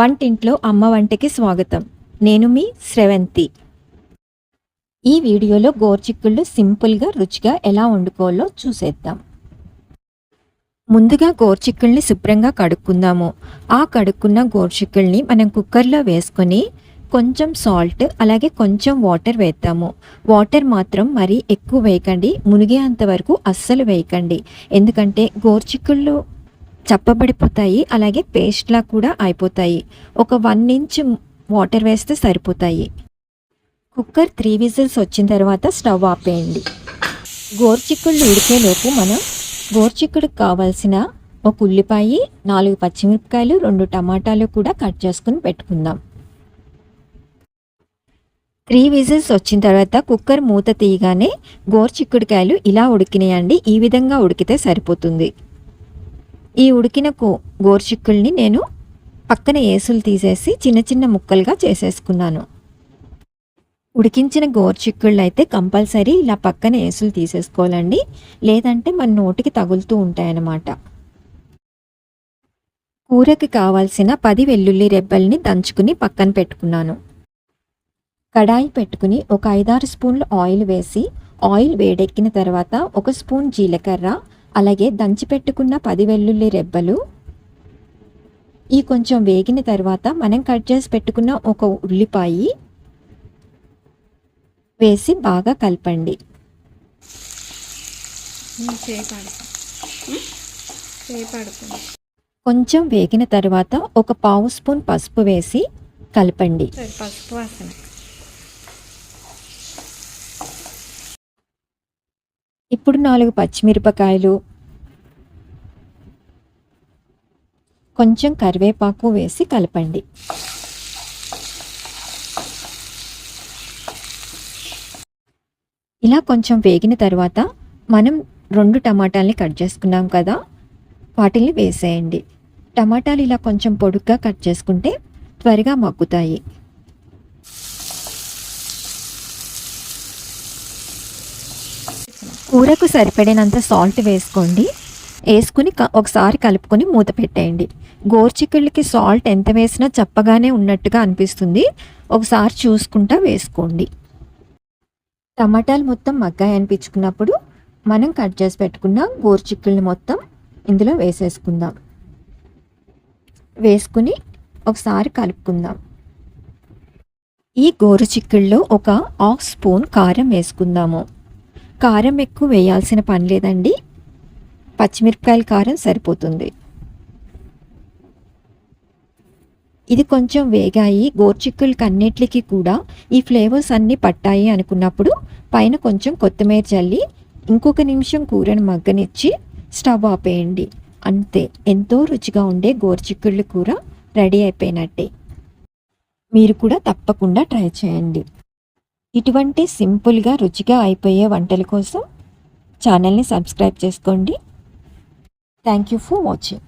వంటింట్లో అమ్మ వంటకి స్వాగతం. నేను మీ స్రవంతి ఈ వీడియోలో గోర్చిక్కుళ్ళు సింపుల్గా రుచిగా ఎలా వండుకోవాలో చూసేద్దాం. ముందుగా గోర్చిక్కుల్ని శుభ్రంగా కడుక్కుందాము. ఆ కడుక్కున్న గోర్చిక్కుల్ని మనం కుక్కర్లో వేసుకొని కొంచెం సాల్ట్ అలాగే కొంచెం వాటర్ వేద్దాము. వాటర్ మాత్రం మరీ ఎక్కువ వేయకండి. మునిగేంత వరకు అస్సలు వేయకండి. ఎందుకంటే గోర్చిక్కుళ్ళు చప్పబడిపోతాయి అలాగే పేస్ట్లా కూడా అయిపోతాయి. ఒక వన్ ఇంచ్ వాటర్ వేస్తే సరిపోతాయి. కుక్కర్ త్రీ విజిల్స్ వచ్చిన తర్వాత స్టవ్ ఆపేయండి. గోర్చిక్కుళ్ళు ఉడికేలోపు మనం గోర్చిక్కుడికి కావాల్సిన ఒక ఉల్లిపాయ నాలుగు పచ్చిమిరపకాయలు రెండు టమాటాలు కూడా కట్ చేసుకుని పెట్టుకుందాం. త్రీ విజిల్స్ వచ్చిన తర్వాత కుక్కర్ మూత తీయగానే గోర్చిక్కుడికాయలు ఇలా ఉడికినాయండి. ఈ విధంగా ఉడికితే సరిపోతుంది. ఈ ఉడికిన కో గోర్చిక్కుల్ని నేను పక్కన ఏసులు తీసేసి చిన్న చిన్న ముక్కలుగా చేసేసుకున్నాను. ఉడికించిన గోర్చిక్కుళ్ళు అయితే కంపల్సరీ ఇలా పక్కన ఏసులు తీసేసుకోవాలండి. లేదంటే మన నోటికి తగులుతూ ఉంటాయన్నమాట. కూరకి కావాల్సిన పది వెల్లుల్లి రెబ్బల్ని దంచుకుని పక్కన పెట్టుకున్నాను. కడాయి పెట్టుకుని ఒక ఐదారు స్పూన్లు ఆయిల్ వేసి ఆయిల్ వేడెక్కిన తర్వాత ఒక స్పూన్ జీలకర్ర అలాగే దంచి పెట్టుకున్న పది వెల్లుల్లి రెబ్బలు. ఈ కొంచెం వేగిన తర్వాత మనం కట్ చేసి పెట్టుకున్న ఒక ఉల్లిపాయ వేసి బాగా కలపండి. కొంచెం వేగిన తర్వాత ఒక పావు స్పూన్ పసుపు వేసి కలపండి. పసుపు వాసన. ఇప్పుడు నాలుగు పచ్చిమిరపకాయలు కొంచెం కరివేపాకు వేసి కలపండి. ఇలా కొంచెం వేగిన తర్వాత మనం రెండు టమాటాలని కట్ చేసుకున్నాం కదా వాటిని వేసేయండి. టమాటాలు ఇలా కొంచెం పొడుగ్గా కట్ చేసుకుంటే త్వరగా మగ్గుతాయి. కూరకు సరిపడినంత సాల్ట్ వేసుకోండి. వేసుకుని క- ఒకసారి కలుపుకొని మూత పెట్టేయండి. గోర్చిక్కుళ్ళకి సాల్ట్ ఎంత వేసినా చప్పగానే ఉన్నట్టుగా అనిపిస్తుంది. ఒకసారి చూసుకుంటా వేసుకోండి. టమాటాలు మొత్తం మగ్గాయి అనిపించుకున్నప్పుడు మనం కట్ చేసి పెట్టుకున్న గోర్చిక్కుల్ని మొత్తం ఇందులో వేసేసుకుందాం. వేసుకుని ఒకసారి కలుపుకుందాం. ఈ గోరుచిక్కుల్లో ఒక హాఫ్ స్పూన్ కారం వేసుకుందాము. కారం ఎక్కువ వేయాల్సిన పని లేదండి. పచ్చిమిరపకాయల కారం సరిపోతుంది. ఇది కొంచెం వేగాయి. గోర్చిక్కులకి అన్నిటికీ కూడా ఈ ఫ్లేవర్స్ అన్నీ పట్టాయి అనుకున్నప్పుడు పైన కొంచెం కొత్తిమీర చల్లి ఇంకొక నిమిషం కూరను మగ్గనిచ్చి స్టవ్ ఆపేయండి. అంతే. ఎంతో రుచిగా ఉండే గోర్చిక్కుళ్ళ కూర రెడీ అయిపోయినట్టే. మీరు కూడా తప్పకుండా ట్రై చేయండి. ఇటువంటి సింపుల్గా రుచిగా అయిపోయే వంటల కోసం ఛానల్ని సబ్స్క్రైబ్ చేసుకోండి. Thank you for watching